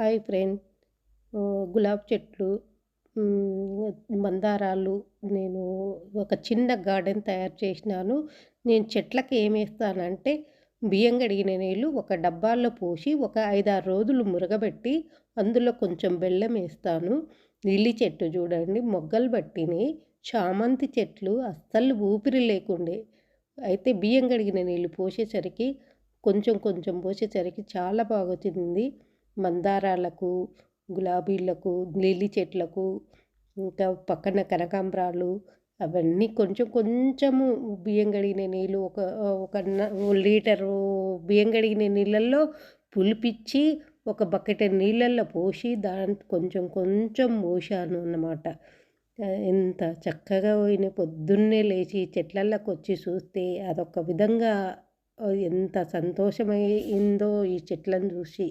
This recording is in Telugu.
హాయ్ ఫ్రెండ్ గులాబ్ చెట్లు మందారాలు నేను ఒక చిన్న గార్డెన్ తయారు చేసినాను. నేను చెట్లకు ఏమేస్తానంటే బియ్యం కడిగిన నీళ్ళు ఒక డబ్బాల్లో పోసి ఒక ఐదారు రోజులు మురగబెట్టి అందులో కొంచెం బెల్లం వేస్తాను. లిల్లీ చెట్టు చూడండి మొగ్గలు పట్టినాయి. చామంతి చెట్లు అస్సలు ఊపిరి లేకుండే. అయితే బియ్యం కడిగిన నీళ్ళు పోసేసరికి కొంచెం కొంచెం పోసేసరికి చాలా బాగా వచ్చింది మందారాలకు గులాబీలకు లిల్లీ చెట్లకు ఇంకా పక్కన కనకాంబరాలు అవన్నీ కొంచెం కొంచెము బియ్యం కడిగిన నీళ్ళు ఒక ఒక లీటరు బియ్యం కడిగిన నీళ్ళల్లో పులిపిచ్చి ఒక బకెట్ నీళ్ళల్లో పోసి దాని కొంచెం కొంచెం పోసాను అన్నమాట. ఎంత చక్కగా పోయిన పొద్దున్నే లేచి చెట్లల్లోకి వచ్చి చూస్తే అదొక విధంగా ఎంత సంతోషమైందో ఈ చెట్లను చూసి.